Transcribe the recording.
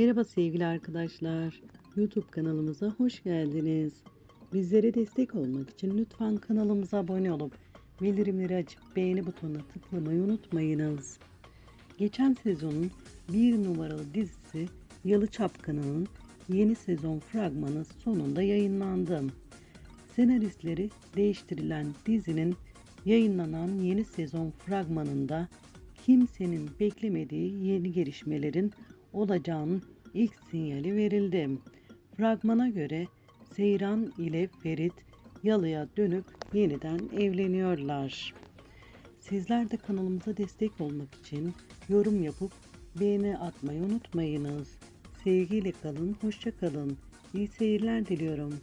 Merhaba sevgili arkadaşlar. YouTube kanalımıza hoş geldiniz. Bizlere destek olmak için lütfen kanalımıza abone olup bildirimleri açıp beğeni butonuna tıklamayı unutmayınız. Geçen sezonun bir numaralı dizisi Yalı Çapkını'nın yeni sezon fragmanı sonunda yayınlandı. Senaristleri değiştirilen dizinin yayınlanan yeni sezon fragmanında kimsenin beklemediği yeni gelişmelerin olacağının ilk sinyali verildi. Fragmana göre Seyran ile Ferit Yalı'ya dönüp yeniden evleniyorlar. Sizler de kanalımıza destek olmak için yorum yapıp beğeni atmayı unutmayınız. Sevgiyle kalın, hoşça kalın. İyi seyirler diliyorum.